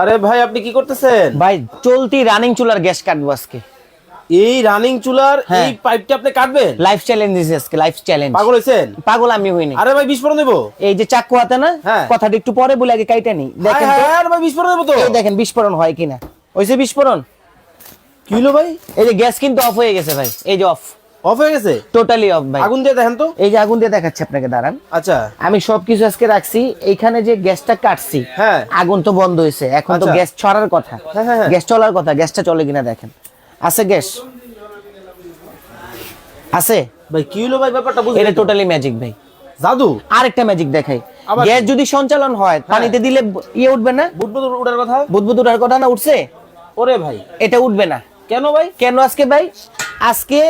আরে ভাই আপনি কি করতেছেন? ভাই চলতি রানিং চুলার গ্যাস কাটবো আজকে। এই রানিং চুলার হ্যাঁ। এই পাইপটা আপনি কাটবেন? লাইফ চ্যালেঞ্জ দিছে আজকে লাইফ চ্যালেঞ্জ পাগল হয়েছেন? পাগল আমি হইনি। আরে ভাই বিস্ফোরণ দেবো এই যে চাকু হাতে না হ্যাঁ। কথাটা একটু পরে বলে আগে কাইটা নি। দেখেন হ্যাঁ ভাই বিস্ফোরণ দেবো তো। এই দেখেন বিস্ফোরণ হয় কিনা। হইছে বিস্ফোরণ। কি হলো ভাই? এই যে গ্যাস কিন্তু অফ হয়ে গেছে ভাই। এই যে অফ অফ হয়ে গেছে? টোটালি অফ ভাই। আগুন দিয়ে দেখেন তো। এই যে আগুন দিয়ে দেখাচ্ছি আপনাকে দাঁড়ান। আচ্ছা। আমি সবকিছু আজকে রাখছি। এইখানে যে গ্যাসটা কাটছি হ্যাঁ। আগুন তো বন্ধ হয়েছে। এখন তো আচ্ছা। গ্যাস ছড়ার কথা। হ্যাঁ, হ্যাঁ, হ্যাঁ। গ্যাস চলার কথা গ্যাসটা চলে কিনা দেখেন। আছে গ্যাস? আছে? ভাই কি হলো ভাই ব্যাপারটা বুঝলেন এটা টোটালি ম্যাজিক ভাই। জাদু? আরেকটা ম্যাজিক দেখাই। গ্যাস যদি সঞ্চালন হয় পানিতে দিলে ইয়ে উঠবে না? বুটবুট উড়ার কথা? বুদবুদ উঠার কথা না উঠছে? ওরে ভাই। এটা উঠবে না। কেন ভাই? কেন আজকে ভাই? আজকে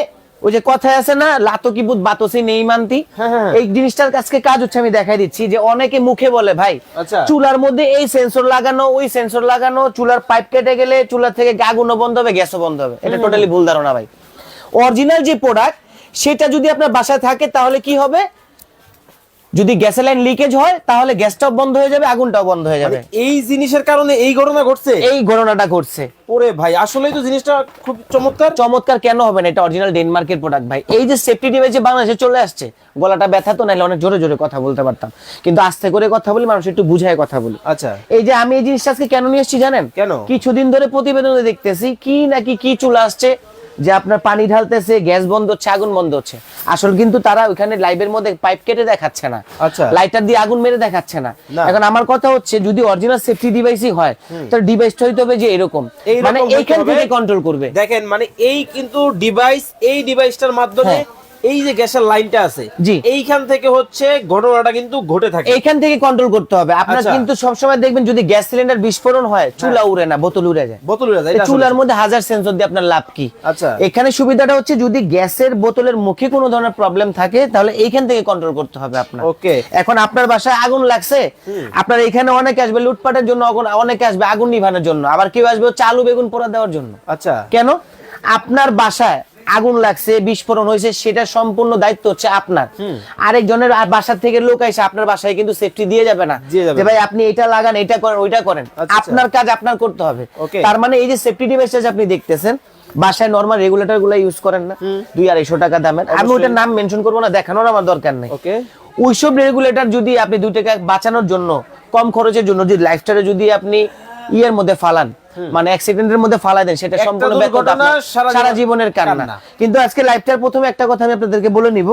ওই যে কথায় আছে না লাতকি বুধ বাতসি নেই মানতি। হ্যাঁ, হ্যাঁ। এই জিনিসটার কাছে কাজ হচ্ছে আমি দেখাই দিচ্ছি যে অনেকে মুখে বলে ভাই আচ্ছা। চুলার মধ্যে এই সেন্সর লাগানো ওই সেন্সর লাগানো চুলার পাইপ কেটে গেলে চুলার থেকে আগুনও বন্ধ হবে গ্যাসও বন্ধ হবে। এটা টোটালি ভুল ধারণা ভাই। অরিজিনাল যে প্রোডাক্ট সেটা যদি আপনার বাসায় থাকে তাহলে কি হবে? যদি গ্যাসের লাইন লিকেজ হয় তাহলে গ্যাসটাও বন্ধ হয়ে যাবে আগুনটাও বন্ধ হয়ে যাবে। এই জিনিসের কারণে এই ঘটনা ঘটছে? এই ঘটনাটা ঘটছে। ওরে ভাই আসলেই তো জিনিসটা খুব চমৎকার। চমৎকার কেন হবে না? এটা অরিজিনাল ডেনমার্কের প্রোডাক্ট ভাই। এই যে সেফটি ডিভাইস যে বাংলাদেশে চলে আসছে গলাটা ব্যথা তো নাইলে অনেক জোরে জোরে কথা বলতে পারতাম। কিন্তু আস্তে করে কথা বলি মানুষ একটু বুঝায় কথা বলি। আচ্ছা। এই যে আমি এই জিনিসটা আজকে কেন নিয়ে এসেছি জানেন? কেন? কিছুদিন ধরে প্রতিবেদনে দেখতেছি কি নাকি কি চলে আসছে যে আপনার পানি ঢালতেছে গ্যাস বন্ধ হচ্ছে আগুন বন্ধ হচ্ছে। আসল কিন্তু তারা ওইখানে লাইভের মধ্যে পাইপ কেটে দেখাচ্ছে না। আচ্ছা। লাইটার দিয়ে আগুন মেরে দেখাচ্ছে না। এখন আমার কথা হচ্ছে যদি অরিজিনাল সেফটি ডিভাইসই হয় তাহলে ডিভাইসটা হইতে হবে যে এরকম। মানে এইখান থেকে কন্ট্রোল করবে। দেখেন মানে এই কিন্তু ডিভাইস এই ডিভাইসটার মাধ্যমে হ্যাঁ। এই যে গ্যাসের লাইনটা আছে জি। এইখান থেকে হচ্ছে ঘটনাটা কিন্তু ঘটে থাকে। এইখান থেকে কন্ট্রোল করতে হবে। আপনার আচ্ছা। কিন্তু সবসময় দেখবেন যদি গ্যাস সিলিন্ডার বিস্ফোরণ হয় চুলা উড়ে না বোতল উড়ে যায়। বোতল উড়ে যায় চুলার মধ্যে হাজার সেন্সর দিয়ে আপনার লাভ কি? আচ্ছা। এখানে সুবিধাটা হচ্ছে যদি গ্যাসের বোতলের মুখে কোনো ধরনের প্রবলেম থাকে তাহলে এইখান থেকে কন্ট্রোল করতে হবে আপনার। ওকে। এখন আপনার বাসায় আগুন লাগছে আপনার এখানে অনেকে আসবে লুটপাটের জন্য আগুন- অনেকে আসবে আগুন নিভানোর জন্য। আবার কেউ আসবে চালু বেগুন পোড়া দেওয়ার জন্য। আচ্ছা। কেন? আপনার বাসায় আগুন লাগছে বিস্ফোরণ হয়েছে সেটা সম্পূর্ণ দায়িত্ব হচ্ছে আপনার। আরেকজনের বাসা থেকে লোক এসে আপনার বাসায় কিন্তু সেফটি দিয়ে যাবে না। যে ভাই আপনি এটা লাগান এটা করেন ওইটা করেন। আচ্ছা। আপনার কাজ আপনার করতে হবে। তার মানে এই যে সেফটি ডিভাইসটা আপনি দেখতেছেন বাসায় নর্মাল রেগুলেটরগুলো ইউজ করেন না। দুই আড়াইশো টাকা দামের। আমি। ওইটার নাম মেনশন করব না দেখানোর আমার দরকার নেই। ওইসব রেগুলেটর যদি আপনি দুই টাকা বাঁচানোর জন্য কম খরচের জন্য যদি লাইফস্টাইলে যদি আপনি ইয়ের মধ্যে ফালান। মানে অ্যাক্সিডেন্টের মধ্যে ফালা দেন সেটা সম্পূর্ণ সারা জীবনের কান্না। কিন্তু আজকে লাইফটার প্রথমে একটা কথা আমি আপনাদেরকে বলে নিব।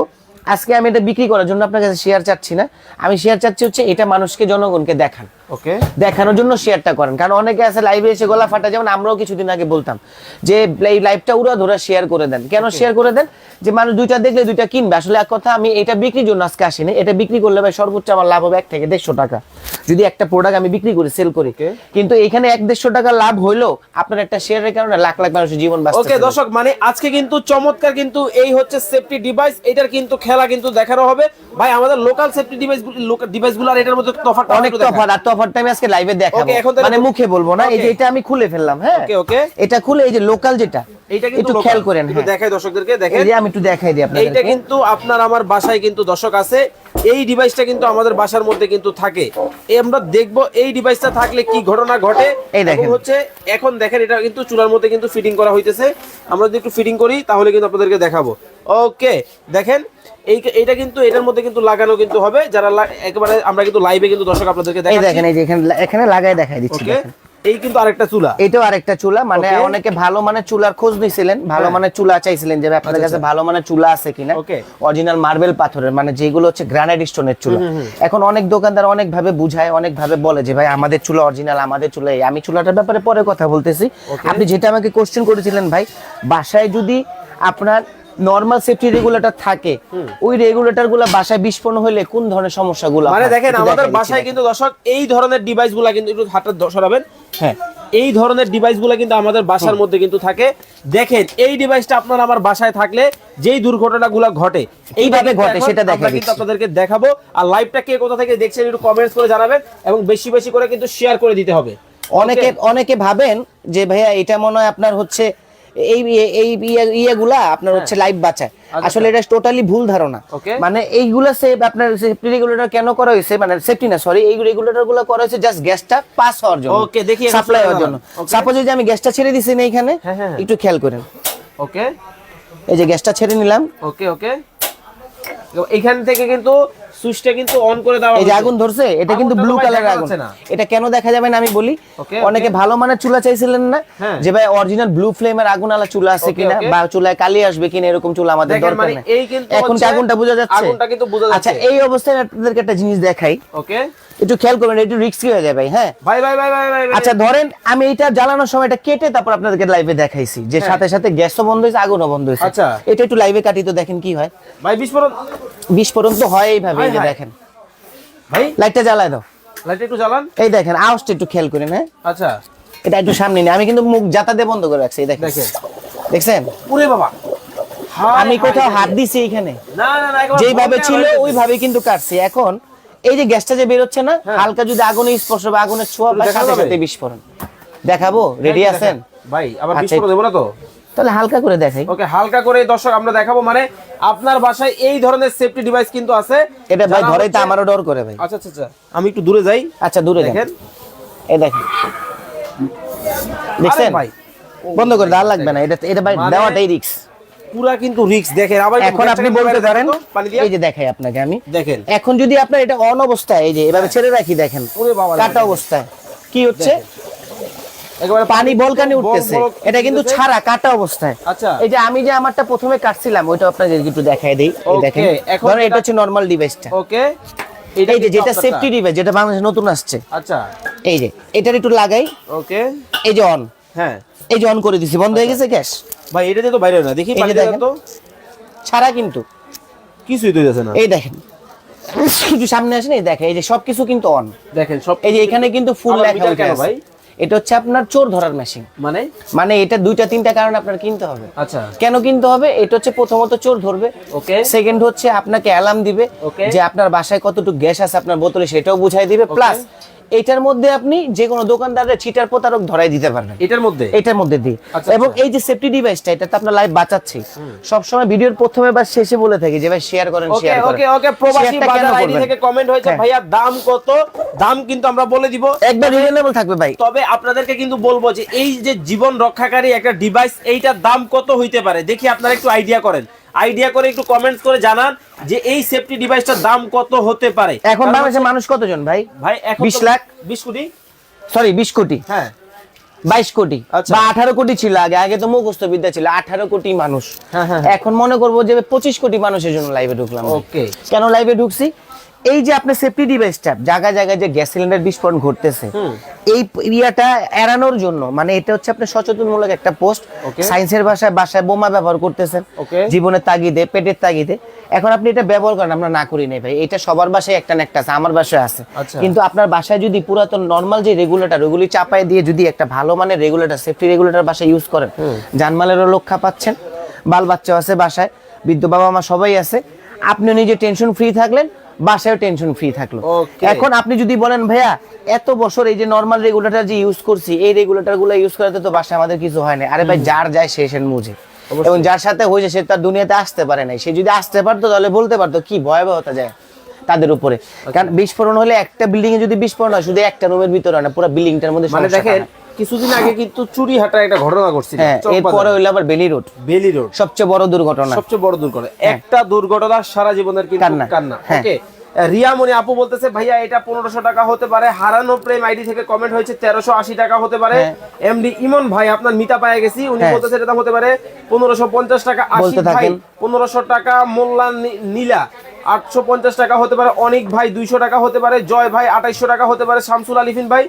আজকে আমি এটা বিক্রি করার জন্য আপনার কাছে শেয়ার চাচ্ছি না। আমি শেয়ার চাচ্ছি হচ্ছে এটা মানুষকে জনগণকে দেখান। ওকে দেখানোর জন্য শেয়ারটা করেন। কারণ অনেকে আছে লাইভে এসে গলা ফাটা যেমন আমরাও কিছুদিন আগে বলতাম যে এই লাইভটা উড়া ধরা শেয়ার করে দেন। কেন শেয়ার করে দেন? যে মানুষ দুইটা দেখলে দুইটা কিনবে। আসলে এক কথা আমি এটা বিক্রির জন্য আজকে আসিনি। এটা বিক্রি করলে ভাই সর্বোচ্চ আমার লাভ হবে এক থেকে দেড়শো টাকা। যদি একটা প্রোডাক্ট আমি বিক্রি করি সেল করি। কিন্তু এখানে এক দেড়শো টাকা লাভ হইলেও আপনার একটা শেয়ারের কারণে লাখ লাখ মানুষের জীবন ওকে দর্শক মানে আজকে কিন্তু চমৎকার কিন্তু এই হচ্ছে সেফটি ডিভাইস এটার কিন্তু খেলা কিন্তু দেখানো হবে। ভাই আমাদের লোকাল সেফটি ডিভাইস ডিভাইসগুলো আর এটার মধ্যে তফাৎ অনেক তফাৎ আর তফাৎটা আমি আজকে লাইভে দেখাবো। মানে মুখে বলব না এই যে. এটা আমি খুলে ফেললাম হ্যাঁ? ওকে ওকে এটা খুলে এই যে লোকাল যেটা এইটা কিন্তু একটু খেয়াল করেন একটু হ্যাঁ। দেখাই দর্শকদেরকে দেখেন। এই আমি একটু দেখাই দিই এইটা কিন্তু আপনার আমার বাসায় কিন্তু দর্শক আছে। এই ডিভাইসটা কিন্তু আমাদের বাসার মধ্যে কিন্তু থাকে। আমরা দেখব এই ডিভাইসটা থাকলে কি ঘটনা ঘটে। এই দেখেন। হচ্ছে এখন দেখেন এটা কিন্তু চুলার মধ্যে কিন্তু ফিটিং করা হইতেছে। আমরা যদি একটু ফিটিং করি তাহলে কিন্তু আপনাদেরকে দেখাবো। ওকে দেখেন এই এইটা কিন্তু এটার মধ্যে কিন্তু লাগানো কিন্তু হবে। যারা একেবারে আমরা কিন্তু লাইভে কিন্তু দর্শক আপনাদেরকে দেখাচ্ছি। দেখেন এই যে এখানে এখানে লাগাই দেখাই দিচ্ছি এই কিন্তু আরেকটা চুলা। এটাও আরেকটা চুলা মানে অনেকে ভালো মানের চুলার খোঁজ নিছিলেন ভালো হ্যাঁ। চুলা চাইছিলেন যে আপনাদের কাছে ভালো মানের চুলা আছে কিনা? অরিজিনাল মার্বেল পাথরের মানে যেগুলো হচ্ছে গ্রানাইট স্টোনের চুলা। এখন অনেক দোকানদার অনেক ভাবে বুঝায় অনেক ভাবে বলে যে ভাই আমাদের চুলা অরিজিনাল আমাদের চুলা এই। আমি চুলাটার ব্যাপারে পরে কথা বলতেছি। আপনি যেটা আমাকে কোশ্চেন করেছিলেন ভাই বাসায় যদি আপনার নর্মাল সেফটি রেগুলেটর থাকে ওই রেগুলেটরগুলো বাসায় বিস্ফোরণ হলে কোন ধরনের সমস্যাগুলো মানে হয়? দেখেন আমাদের বাসায় কিন্তু দর্শক এই ধরনের ডিভাইসগুলা কিন্তু একটু হাতটা দ- সরাবেন। হ্যাঁ। এই ধরনের ডিভাইসগুলা কিন্তু আমাদের বাসার মধ্যে কিন্তু থাকে। দেখেন এই ডিভাইসটা আপনার আমার বাসায় থাকলে যেই দুর্ঘটনাগুলো ঘটে এইভাবে ঘটে সেটা দেখা কিন্তু আপনাদেরকে দেখাবো। আর লাইভটা কে কোথা থেকে দেখছেন একটু কমেন্টস করে জানাবেন এবং বেশি বেশি করে কিন্তু শেয়ার করে দিতে হবে। অনেকে অনেকে ভাবেন যে ভাইয়া এটা মনে হয় আপনার হচ্ছে এই এই- ইয়ে- ইয়েগুলা আপনার হচ্ছে লাইফ বাঁচায়। আসলে এটা টোটালি ভুল ধারণা। মানে এইগুলা সেভ আপনার সেফটি রেগুলেটর কেন করা হয়েছে? মানে সেফটি না সরি এই রেগুলেটরগুলো করা হয়েছে জাস্ট গ্যাসটা পাস হওয়ার জন্য। Okay, দেখি সাপ্লাই হওয়ার জন্য। সাপোজ যে আমি গ্যাসটা ছেড়ে দিছি না এখানে হ্যাঁ, হ্যাঁ, হ্যাঁ। একটু খেয়াল করেন। ওকে এই যে গ্যাসটা ছেড়ে নিলাম। ওকে ওকে এখান থেকে কিন্তু সুইচটা কিন্তু অন করে দেওয়া এই যে আগুন ধরছে এটা কিন্তু ব্লু কালারের আগুন। এটা কেন দেখা যাবে না আমি বলি? অনেকে ভালো মানের চুলা চাইছিলেন না হ্যাঁ। যে ভাই অরিজিনাল ব্লু ফ্লেমের আগুন আলা চুলা আছে কিনা বা চুলায় কালি আসবে কিনা এরকম চুলা আমাদের দরকার মানে কিন্তু এখন কি আগুনটা বোঝা যাচ্ছে? আগুনটা কিন্তু বোঝা যাচ্ছে। আচ্ছা এই অবস্থায় আপনাদেরকে একটা জিনিস দেখাই। ওকে একটু খেয়াল করবেন একটু রিস্কি হয়ে যায় ভাই হ্যাঁ? ভাই ভাই ভাই ভাই। আচ্ছা ধরেন আমি এটা জ্বালানোর সময় এটা কেটে তারপর আপনাদেরকে লাইভে দেখাইছি যে সাথে সাথে গ্যাসও বন্ধ হয়েছে আগুনও বন্ধ হয়েছে। হ্যাঁ। আচ্ছা। এটা একটু লাইভে কাটি তো দেখেন কি হয়। ভাই বিস্ফোরণ? বিশ পর্যন্ত হয় এইভাবে এই যে। দেখেন। ভাই? লাইটটা জ্বালায় দাও। লাইট একটু জ্বালান। এই দেখেন আওয়াজটা একটু খেয়াল করেন হ্যাঁ আচ্ছা। এটা একটু সামনে নিয়ে আমি কিন্তু মুখ যাতা দিয়ে বন্ধ করে রাখছি দেখেন। দেখেন। দেখছেন? ওরে বাবা। আমি কোথাও হাত দিছি এখানে। না না না যেইভাবে ছিল ওইভাবে কিন্তু কাটছি। এখন এই যে গ্যাসটা যে বেরোচ্ছে না হ্যাঁ। হালকা যদি আগুনে স্পর্শ বা আগুনের ছোঁয়া দেখা সাথে সাথে বিস্ফোরণ। দেখাবো? রেডি আছেন? ভাই আবার আচ্ছা, বিস্ফোরণ দেবো না তো? তাহলে হালকা করে দেখাই। ওকে হালকা করে দর্শক আমরা দেখাবো। মানে আপনার বাসায় এই ধরনের সেফটি ডিভাইস কিন্তু আছে। এটা ভাই ধরেই তো আমারও ডর করে ভাই। আচ্ছা আচ্ছা আচ্ছা। আমি একটু দূরে যাই। আচ্ছা দূরে দেখেন। এই দেখেন। দেখছেন? ভাই। বন্ধ করে দেওয়া লাগবে না। এটা এটা ভাই মানে- দেওয়াটাই রিক্স পুরা কিন্তু রিস্ক দেখেন আবার এখন আপনি বলতে পারেন এই যে দেখাই আপনাকে আমি। দেখেন। এখন যদি আপনার এটা অন অবস্থায় এই যে এভাবে ছেড়ে রাখি দেখেন। কাটা অবস্থায়। কি হচ্ছে? একেবারে পানি বলকানি বল- উঠতেছে। এটা কিন্তু ছাড়া কাটা অবস্থায়। আচ্ছা। এই যে আমি যে আমারটা প্রথমে কাটছিলাম ওইটা আপনাদের একটু দেখাই দেই। দেখেন ধরেন এটা হচ্ছে নরমাল ডিভাইসটা ওকে এই যে যেটা সেফটি ডিভাইস যেটা বাংলাদেশে নতুন আসছে। আচ্ছা। এই যে এটার একটু লাগাই। ওকে এই যে অন হ্যাঁ। এই যে অন করে দিছি। বন্ধ হয়ে গেছে গ্যাস? ভাই এটা তো বাইরে না। দেখি পানি দেখেন। তো। ছাড়া কিন্তু। কিছুই তো যাচ্ছে না। এই দেখেন। একটু সামনে আসেন এই দেখেন। এই যে সবকিছু কিন্তু অন দেখেন সব এই যে এখানে কিন্তু ফুল লেখা ভাই? এটা হচ্ছে আপনার চোর ধরার মেশিন মানে? মানে এটা দুইটা তিনটা কারণ আপনার কিনতে হবে। আচ্ছা। কেন কিনতে হবে? এটা হচ্ছে প্রথমত চোর ধরবে। ওকে। সেকেন্ড হচ্ছে আপনাকে অ্যালার্ম দিবে যে আপনার বাসায় কতটুকু গ্যাস আছে আপনার বোতলে সেটাও বুঝাই দিবে। প্লাস এটার মধ্যে আপনি যে কোনো দোকানদারের চিটার প্রতারক ধরাই দিতে পারবেন। এটার মধ্যে? এটার মধ্যে দিয়ে। আচ্ছা, এবং আচ্ছা। এই যে সেফটি ডিভাইসটা এটা তো আপনার লাইফ বাঁচাচ্ছে। সবসময় ভিডিওর প্রথমে বা শেষে বলে থাকি যে ভাই শেয়ার করেন শেয়ার করেন। ওকে ওকে প্রবাসী বাজার আইডি থেকে কমেন্ট হয়েছে হ্যাঁ। ভাইয়া দাম কত? দাম কিন্তু আমরা বলে দিব। একবার রিজনেবল থাকবে ভাই। তবে আপনাদেরকে কিন্তু বলব যে এই যে জীবন রক্ষাকারী একটা ডিভাইস এইটার দাম কত হইতে পারে? দেখি আপনারা একটু আইডিয়া করেন। আইডিয়া করে একটু কমেন্টস করে জানান যে এই সেফটি ডিভাইসটার দাম কত হতে পারে। এখন বাংলাদেশের মানুষ কতজন ভাই? ভাই এখন 20 লাখ? বিশ কোটি। সরি বিশ কোটি। হ্যাঁ। বাইশ কোটি। আচ্ছা। বা আঠারো কোটি ছিল আগে আগে তো মুখস্থ বিদ্যা ছিল আঠারো কোটি মানুষ। হ্যাঁ, হ্যাঁ। এখন মনে করব যে পঁচিশ কোটি মানুষের জন্য লাইভে ঢুকলাম। ওকে কেন লাইভে ঢুকছি? এই যে আপনার সেফটি ডিভাইসটা জায়গায় জায়গায় যে গ্যাস সিলিন্ডার বিস্ফোরণ ঘটতেছে এই এরিয়াটা এড়ানোর জন্য মানে এটা হচ্ছে আপনার সচেতনমূলক একটা পোস্ট. সায়েন্সের ভাষায় বাসায় বোমা ব্যবহার করতেছেন জীবনের তাগিদে পেটের তাগিদে। এখন আপনি এটা ব্যবহার করেন আমরা না করি নাই ভাই এটা সবার বাসায় একটা না একটা আছে আমার বাসায় আছে। আচ্ছা। কিন্তু আপনার বাসায় যদি পুরাতন নর্মাল যে রেগুলেটর ওগুলি চাপায় দিয়ে যদি একটা ভালো মানের রেগুলেটর সেফটি রেগুলেটর বাসায় ইউজ করেন জানমালেরও রক্ষা পাচ্ছেন বাল বাচ্চা আছে বাসায় বৃদ্ধ বাবা মা সবাই আছে আপনি নিজে টেনশন ফ্রি থাকলেন বাসায় টেনশন ফ্রি থাকল। এখন আপনি যদি বলেন ভাইয়া এত বছর এই যে নর্মাল রেগুলেটর যে ইউজ করছি এই রেগুলেটরগুলো ইউজ করাতে তো বাসায় আমাদের কিছু হয় না আরে ভাই যার যায় সে সেন মুঝে এবং যার সাথে হয়েছে সে তার দুনিয়াতে আসতে পারে নাই। সে যদি আসতে পারতো তাহলে বলতে পারতো কি ভয়াবহতা যায় তাদের উপরে। কারণ বিস্ফোরণ হলে একটা বিল্ডিং এ যদি বিস্ফোরণ হয় শুধু একটা রুমের ভিতরে হয় না পুরো বিল্ডিংটার মধ্যে মানে দেখেন। কিছুদিন আগে কিন্তু চুরি হাটা একটা ঘটনা ঘটছিল। হ্যাঁ এরপরে হইল আবার বেলি রোড। বেলি রোড। সবচেয়ে বড় দুর্ঘটনা। সবচেয়ে বড় দুর্ঘটনা। একটা দুর্ঘটনা সারা জীবনের কিন্তু কান্না। কান্না। হ্যাঁ। ওকে রিয়ামণি আপু বলতেছে ভাইয়া এটা পনেরোশো টাকা হতে পারে। হারানো প্রেম আইডি থেকে কমেন্ট হয়েছে তেরোশো আশি টাকা হতে পারে। হ্যাঁ। এমডি ইমন ভাই আপনার মিতা পায়ে গেছি। উনি হ্যাঁ। বলতেছে এটা হতে পারে পনেরোশো পঞ্চাশ টাকা আশি ভাই। পনেরোশো টাকা মোল্লা নীলা। আটশো পঞ্চাশ টাকা হতে পারে। অনেক ভাই দুইশো টাকা হতে পারে। জয় ভাই আঠাইশো টাকা হতে পারে। শামসুল আলিফিন ভাই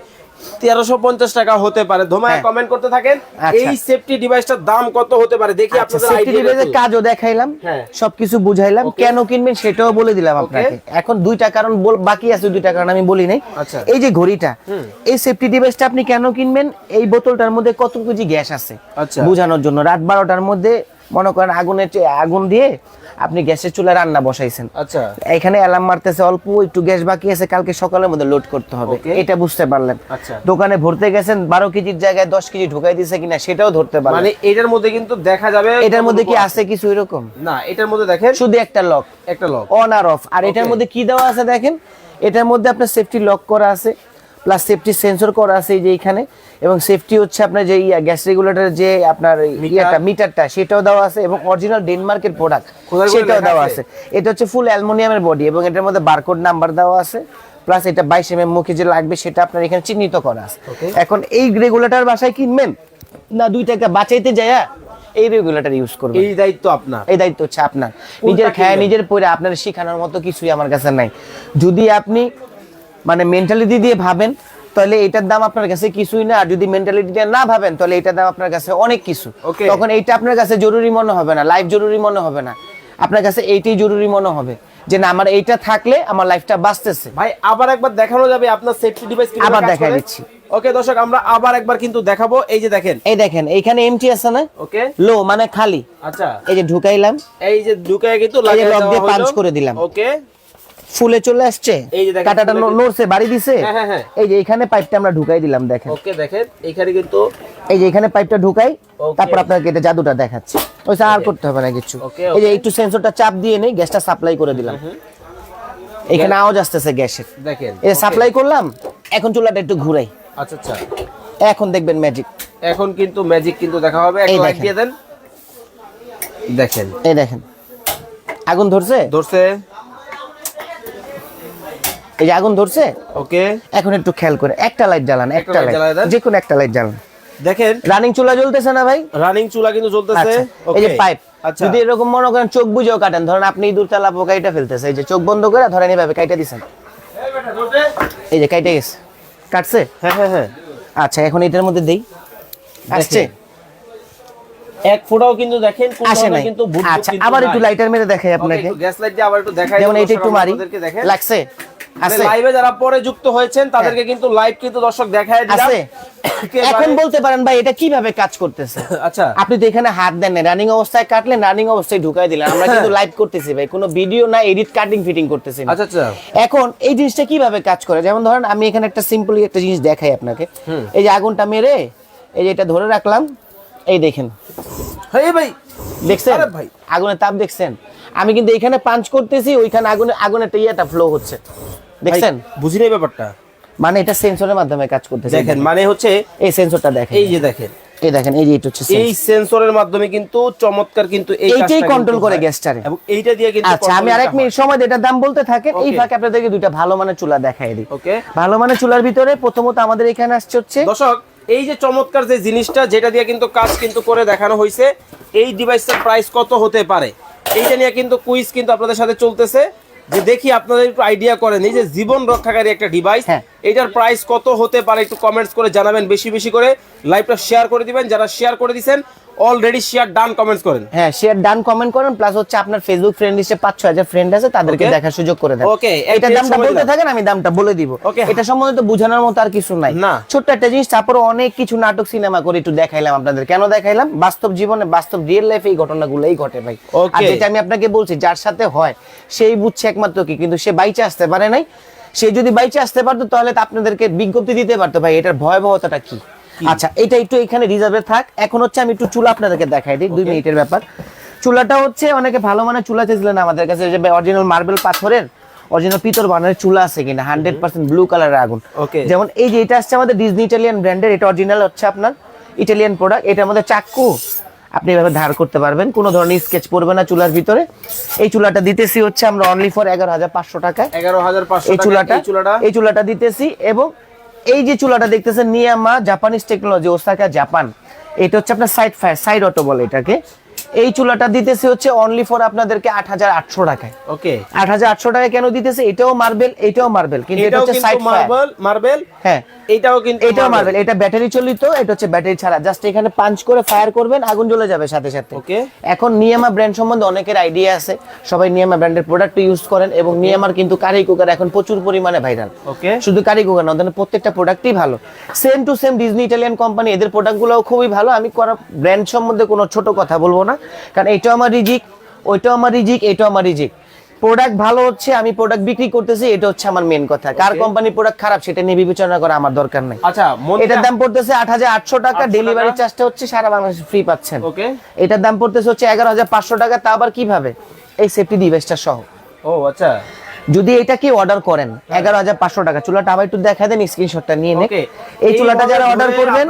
তেরোশো পঞ্চাশ টাকা হতে পারে। ধোমায় হ্যাঁ। কমেন্ট করতে থাকেন আচ্ছা। এই সেফটি ডিভাইসটার দাম কত হতে পারে? দেখি আচ্ছা আপনাদের কাজও দেখাইলাম হ্যাঁ। সবকিছু বুঝাইলাম কেন কিনবেন সেটাও বলে দিলাম আপনাকে। এখন দুইটা কারণ বাকি আছে দুইটা কারণ আমি বলি নাই। আচ্ছা। এই যে ঘড়িটা এই সেফটি ডিভাইসটা আপনি কেন কিনবেন? এই বোতলটার মধ্যে কত কেজি গ্যাস আছে। বোঝানোর জন্য। রাত বারোটার মধ্যে মনে করেন আগুনের আগুন দিয়ে আপনি গ্যাসের চুলা রান্না বসাইছেন। আচ্ছা। এখানে অ্যালার্ম মারতেছে অল্প একটু গ্যাস বাকি আছে কালকে সকালের মধ্যে লোড করতে হবে। এটা বুঝতে পারলেন। আচ্ছা। দোকানে ভরতে গেছেন বারো কেজির জায়গায় দশ কেজি ঢুকাই দিছে কিনা সেটাও ধরতে পারবেন মানে এটার মধ্যে কিন্তু দেখা যাবে এটার মধ্যে কি আছে কিছু এরকম? না এটার মধ্যে দেখেন শুধু একটা লক একটা লক অন আর অফ আর এটার মধ্যে কি দেওয়া আছে দেখেন? এটার মধ্যে আপনার সেফটি লক করা আছে প্লাস সেফটি সেন্সর করা আছে এই যে এখানে। এবং সেফটি হচ্ছে আপনার যে গ্যাস রেগুলেটর যে আপনার ইয়েটা মিটারটা সেটাও দেওয়া আছে এবং অরিজিনাল ডেনমার্কের প্রোডাক্ট সেটাও দেওয়া আছে। আছে। এটা হচ্ছে ফুল অ্যালুমিনিয়ামের বডি এবং এটার মধ্যে বারকোড নাম্বার দেওয়া আছে প্লাস এটা বাইশ এম এম মুখে যে লাগবে সেটা আপনার এখানে চিহ্নিত করা আছে। এখন এই রেগুলেটর বাসায় কিনবেন? না দুই টাকা বাঁচাইতে যায় এই রেগুলেটর ইউজ করবেন। এই দায়িত্ব আপনার। এই দায়িত্ব হচ্ছে আপনার। নিজের খায় নিজের পরে আপনার শেখানোর মতো কিছুই আমার কাছে নাই। যদি আপনি মানে মেন্টালিটি দিয়ে ভাবেন তাহলে এটার দাম আপনার কাছে কিছুই না। আর যদি মেন্টালিটি না ভাবেন তাহলে এটার দাম আপনার কাছে অনেক কিছু। তখন এইটা আপনার কাছে জরুরি মনে হবে না। লাইফ জরুরি মনে হবে না। আপনার কাছে এইটাই জরুরি মনে হবে যে না আমার এইটা থাকলে আমার লাইফটা বাঁচতেছে। ভাই আবার একবার দেখানো যাবে আপনার সেফটি ডিভাইস আবার দেখাই দিচ্ছি। ওকে দর্শক আমরা আবার একবার কিন্তু দেখাবো। এই যে দেখেন। এই দেখেন এইখানে এমটি আছে না? ওকে লো মানে খালি। আচ্ছা। এই যে ঢুকাইলাম। এই যে ঢুকে কিন্তু দেওয়া দিয়ে হলো। করে দিলাম। ওকে ফুলে চলে আসছে? এই যে কাটাটা নড়ছে বাড়ি দিছে? হ্যাঁ, হ্যাঁ, হ্যাঁ। এই যে এখানে পাইপটা আমরা ঢুকাই দিলাম দেখেন। ওকে দেখেন এখানে কিন্তু এই যে এখানে পাইপটা ঢুকাই তারপর আপনাকে এটা জাদুটা দেখাচ্ছি। ওই আর করতে হবে না কিছু। এই যে একটু সেন্সরটা চাপ দিয়ে নেই গ্যাসটা সাপ্লাই করে দিলাম। এখানে আওয়াজ আসতেছে গ্যাসের। দেখেন এই সাপ্লাই করলাম এখন চুলাটা একটু ঘুরাই। আচ্ছা আচ্ছা। এখন দেখবেন ম্যাজিক এখন কিন্তু ম্যাজিক কিন্তু দেখা হবে। একটা লাইট দিয়ে দেন। দেখেন। এই দেখেন। আগুন ধরছে? ধরছে। এই যে আগুন ধরছে? ওকে। এখন একটু খেয়াল করে একটা লাইট জ্বালান একটা। লাইট যে কোনো একটা লাইট জ্বালান। দেখেন। রানিং চুলা জ্বলতেছে না ভাই? রানিং চুলা কিন্তু জ্বলতেছে। আচ্ছা, এই যে পাইপ আচ্ছা। যদি এরকম মনে করেন চোখ বুঝেও কাটেন ধরেন আপনি ইঁদুরতলা পোকাইটা ফেলতেছে এই যে চোখ বন্ধ করে ধরেন এইভাবে কাইটা দিছেন। এই যে কাইটে গেছে। কাটছে? হ্যাঁ হ্যাঁ হ্যাঁ। আচ্ছা এখন এটার মধ্যে দেই। আসছে? এক ফোঁটাও কিন্তু দেখেন আসে নাই। কিন্তু আচ্ছা আবার একটু। লাইটার মেরে দেখাই আপনাকে। গ্যাস লাইট দিয়ে আবার একটু দেখাই যেমন এইটা একটু মারি। লাগছে? লাইভে যারা পরে যুক্ত হয়েছেন তাদেরকে কিন্তু লাইভ কিন্তু দর্শক দেখায় দিলাম। এখন বলতে পারেন ভাই এটা কীভাবে কাজ করতেছে? আচ্ছা। আপনি তো এখানে হাত দেন রানিং অবস্থায় কাটলেন রানিং অবস্থায় ঢুকাই দিলেন। আমরা কিন্তু লাইভ করতেছি ভাই কোনো ভিডিও না এডিট কাটিং ফিটিং করতেছি আচ্ছা আচ্ছা। এখন এই জিনিসটা কীভাবে কাজ করে? যেমন ধরেন আমি এখানে একটা সিম্পলি একটা জিনিস দেখাই আপনাকে। এই যে আগুনটা মেরে এই যে এটা ধরে রাখলাম এই দেখেন। হ্যাঁ ভাই। দেখছেন? ভাই। আগুনের তাপ দেখছেন? আমি কিন্তু এখানে পাঞ্চ করতেছি ওইখানে আগুনে আগুনের ইয়েটা ফ্লো হচ্ছে। দেখছেন? বুঝি নাই ব্যাপারটা? মানে এটা সেন্সরের মাধ্যমে কাজ করতেছে। দেখেন মানে হচ্ছে এই সেন্সরটা দেখেন। এই যে দেখেন। এই দেখেন এই যে এটা হচ্ছে এই সেন্সরের মাধ্যমে কিন্তু চমৎকার কিন্তু এই এইটাই কিন্তু করে। গ্যাসটারে। এবং এইটা দিয়ে কিন্তু আচ্ছা আমি আরেক মিনিট সময় এটার দাম বলতে থাকেন। এই. ফাঁকে আপনাদেরকে দুইটা ভালো মানের চুলা দেখাই দিই। ওকে ভালো মানের চুলার ভিতরে প্রথমত আমাদের এখানে আসছে হচ্ছে দর্শক এই যে চমৎকার যে জিনিসটা যেটা দিয়ে কিন্তু কাজ কিন্তু করে দেখানো হয়েছে এই ডিভাইসটার প্রাইস কত হতে পারে? এইটা নিয়ে কিন্তু কুইজ কিন্তু আপনাদের সাথে চলতেছে। যে দেখি আপনাদের একটু আইডিয়া করেন এই যে জীবন রক্ষাকারী একটা ডিভাইস এটার এইটার প্রাইস কত হতে পারে একটু কমেন্টস করে জানাবেন বেশি বেশি করে। লাইভটা শেয়ার করে দিবেন যারা শেয়ার করে দিবেন অলরেডি শেয়ার ডান কমেন্টস করেন। হ্যাঁ শেয়ার ডান কমেন্ট করেন প্লাস হচ্ছে আপনার ফেসবুক ফ্রেন্ড লিস্টে পাঁচ ছয় হাজার ফ্রেন্ড আছে তাদেরকে দেখার সুযোগ করে দেন। Okay, এটা দামটা বলতে থাকেন আমি দামটা বলে দিব। এটা সম্বন্ধে তো বোঝানোর মতো আর কিছু নাই। না। ছোট্ট একটা জিনিস তারপরে অনেক কিছু নাটক সিনেমা করে একটু দেখাইলাম আপনাদের। কেন দেখাইলাম? বাস্তব জীবনে বাস্তব রিয়েল লাইফে এই ঘটনাগুলোই ঘটে ভাই। আর যেটা আমি আপনাকে বলছি যার সাথে হয় সেই বুঝছে একমাত্র কি কিন্তু সে বাইচে আসতে পারে নাই। সে যদি বাইচে আসতে পারতো তাহলে আপনাদেরকে বিজ্ঞপ্তি দিতে পারতো ভাই এটার ভয়াবহতাটা কি? আচ্ছা এটা একটু এখানে রিজার্ভে থাক। এখন হচ্ছে আমি একটু চুলা আপনাদেরকে দেখাই দিই দুই মিনিটের ব্যাপার। চুলাটা হচ্ছে অনেকে ভালো মানের চুলা চেয়েছিলেন আমাদের কাছে যে অরিজিনাল মার্বেল পাথরের অরিজিনাল পিতর বানানোর চুলা আছে কিনা হান্ড্রেড পার্সেন্ট ব্লু কালারের আগুন। যেমন এই যে এটা আসছে আমাদের ডিজনি ইটালিয়ান ব্র্যান্ডের এটা অরিজিনাল হচ্ছে আপনার ইটালিয়ান প্রোডাক্ট এটার মধ্যে চাক্কু আপনি এভাবে ধার করতে পারবেন কোনো ধরনের স্কেচ পড়বে না চুলার ভিতরে। এই চুলাটা দিতেছি হচ্ছে আমরা অনলি ফর এগারো হাজার পাঁচশো টাকায়। এগারো হাজার পাঁচশো এই চুলাটা? এই চুলাটা দিতেছি এবং এই যে চুলাটা দেখতেছেন, নিয়ামা জাপানিজ টেকনোলজি, ওসাকা জাপান। এটা হচ্ছে আপনার সাইড ফায়ার সাইড অটো বলে এটাকে। এই চুলাটা দিতেছি হচ্ছে অনলি ফর আপনাদেরকে আট হাজার আটশো টাকায়। ওকে আট হাজার আটশো টাকায় কেন দিতেছে? এটাও মার্বেল এটাও মার্বেল কিন্তু এটা হচ্ছে সাইড মার্বেল মার্বেল হ্যাঁ। এটাও কিন্তু এটাও মার্বেল এটা ব্যাটারি চালিত এটা হচ্ছে ব্যাটারি ছাড়া। জাস্ট এখানে পাঞ্চ করে ফায়ার করবেন আগুন জ্বলে যাবে সাথে সাথে। Okay. এখন নিয়ামা ব্র্যান্ড সম্বন্ধে অনেকের আইডিয়া আছে। সবাই নিয়ামা ব্র্যান্ডের প্রোডাক্ট ইউজ করেন এবং নিয়ামার কিন্তু কারি কুকার এখন প্রচুর পরিমাণে ভাইরাল ওকে শুধু কারি কুকার না ওদের প্রত্যেকটা প্রোডাক্টই ভালো। Same to same Disney Italian company এদের প্রোডাক্টগুলোও খুবই ভালো। আমি কোনো ব্র্যান্ড সম্বন্ধে কোনো ছোট কথা বলব না। কারণ এটাও আমার রিজিক ওইটাও আমার রিজিক এটাও আমার রিজিক। প্রোডাক্ট ভালো হচ্ছে আমি প্রোডাক্ট বিক্রি করতেছি এটা হচ্ছে আমার মেন কথা। কার. কোম্পানি প্রোডাক্ট খারাপ সেটা নিয়ে বিবেচনা করা আমার দরকার নাই। আচ্ছা এটার দাম পড়তেছে আট হাজার আটশো টাকা ডেলিভারি। চার্জটা হচ্ছে সারা বাংলাদেশে ফ্রি পাচ্ছেন। ওকে এটার দাম পড়তেছে হচ্ছে এগারো হাজার পাঁচশো টাকা তা আবার কীভাবে? এই সেফটি ডিভাইসটা সহ। ও আচ্ছা। যদি এটা কি অর্ডার করেন এগারো হাজার পাঁচশো টাকা। চুলাটা আবার একটু দেখা দেন স্ক্রিনশটটা নিয়ে নেন. এই চুলাটা যারা অর্ডার করবেন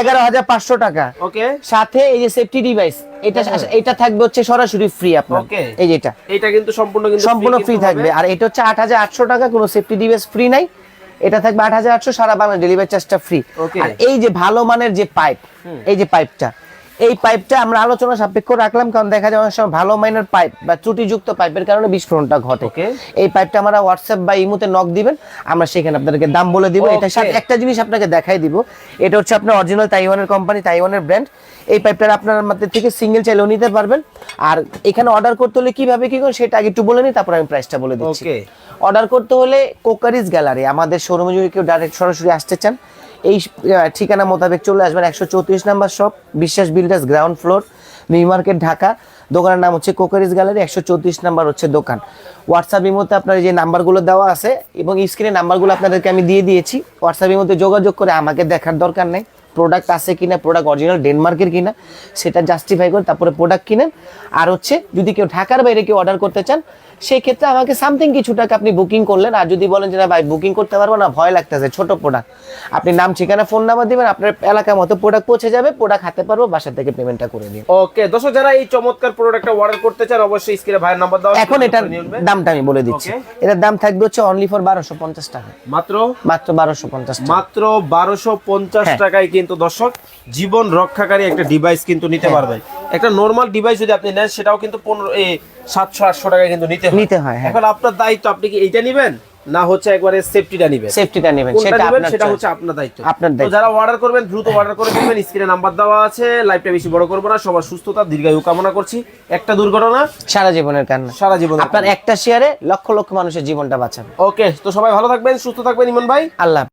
এগারো হাজার পাঁচশো টাকা। ওকে সাথে এই যে সেফটি ডিভাইস এটা এটা থাকবে হচ্ছে সরাসরি ফ্রি আপনার. এই যেটা এটা। কিন্তু সম্পূর্ণ কিন্তু সম্পূর্ণ ফ্রি থাকবে। আর এটা হচ্ছে আট হাজার আটশো টাকা কোনো সেফটি ডিভাইস ফ্রি নাই। এটা থাকবে আট হাজার আটশো সারা বাংলা ডেলিভারি চার্জটা ফ্রি আর এই যে ভালো মানের যে পাইপ এই যে পাইপটা এই পাইপটা আমরা আলোচনা সাপেক্ষ রাখলাম কারণ দেখা যায় অনেক সময় ভালো মানের পাইপ বা ত্রুটিযুক্ত পাইপের কারণে বিস্ফোরণটা ঘটে। এই পাইপটা আমরা হোয়াটসঅ্যাপ বা ইমুতে নক দিবেন আমরা সেখানে আপনাদেরকে দাম বলে দিব। এটা সাথে একটা জিনিস আপনাকে দেখাই দিব এটা হচ্ছে আপনার অরিজিনাল তাইওয়ানের কোম্পানি তাইওয়ানের ব্র্যান্ড এই পাইপটা আপনার মধ্যে থেকে সিঙ্গেল চাইলেও নিতে পারবেন। আর এখানে অর্ডার করতে হলে কীভাবে কি করুন সেটা আগে একটু বলে নিই তারপর আমি প্রাইসটা বলে দিচ্ছি. অর্ডার করতে হলে কোকারিজ গ্যালারি আমাদের শোরুমে যদি কেউ ডাইরেক্ট সরাসরি আসতে চান এই ঠিকানা মোতাবেক চলে আসবেন একশো চৌত্রিশ number shop Biswas builders ground floor new market Dhaka. দোকানের নাম হচ্ছে কোকারিজ গ্যালারি একশো চৌত্রিশ নাম্বার হচ্ছে দোকান। হোয়াটসঅ্যাপ মধ্যে আপনার যে নাম্বারগুলো দেওয়া আছে এবং স্ক্রিনে নাম্বারগুলো আপনাদেরকে আমি দিয়ে দিয়েছি। হোয়াটসঅ্যাপের মধ্যে যোগাযোগ করে আমাকে দেখার দরকার নেই। প্রোডাক্ট আছে কিনা প্রোডাক্ট অরিজিনাল ডেনমার্কের কিনা, সেটা জাস্টিফাই করে তারপরে প্রোডাক্ট কিনেন। আর হচ্ছে যদি কেউ ঢাকার বাইরে কেউ অর্ডার করতে চান সেই ক্ষেত্রে আমাকে সামথিং কিছু টাকা আপনি বুকিং করলেন। আর যদি বলেন যে না ভাই বুকিং করতে পারব না ভয় লাগতেছে ছোট প্রোডাক্ট আপনি নাম ঠিকানা ফোন নাম্বার দিবেন আপনার এলাকার মতো প্রোডাক্ট পৌঁছে যাবে প্রোডাক্ট হাতে পারব বাসা থেকে পেমেন্টটা করে দিন ওকে দর্শক যারা এই চমৎকার প্রোডাক্টটা অর্ডার করতে চান অবশ্যই স্ক্রিনে ভাইয়ের নাম্বার দাও এখন এটার দামটা আমি বলে দিচ্ছি। এটার দাম থাকবে হচ্ছে অনলি ফর বারোশো পঞ্চাশ টাকা। মাত্র? মাত্র বারোশো পঞ্চাশ মাত্র বারোশো পঞ্চাশ হ্যাঁ। টাকায় কিন্তু দর্শক জীবন রক্ষাকারী একটা ডিভাইস কিন্তু নিতে হ্যাঁ। একটা নর্মাল ডিভাইস যদি আপনি নেন সেটাও কিন্তু পনেরো সাতশো আটশো টাকায় কিন্তু নিতে নিতে হয়, হ্যাঁ। এখন আপনার দায়িত্ব আপনি কি এইটা নিবেন? না হচ্ছে একবারে সেফটিটা নিবেন? সেফটিটা নেবেন সেটা আপনার সেটা হচ্ছে আপনার দায়িত্ব। আপনার দায়িত্ব। যারা অর্ডার করবেন দ্রুত অর্ডার করে দিবেন স্ক্রিনে নাম্বার দেওয়া আছে লাইভটা বেশি বড় করব না সবার সুস্থতা দীর্ঘায়ু কামনা করছি। একটা দুর্ঘটনা সারা জীবনের কান্না। সারা জীবন আপনার একটা শেয়ারে লক্ষ লক্ষ মানুষের জীবনটা বাঁচাবে। ওকে তো সবাই ভালো থাকবেন সুস্থ থাকবেন ইমন ভাই। আল্লাহ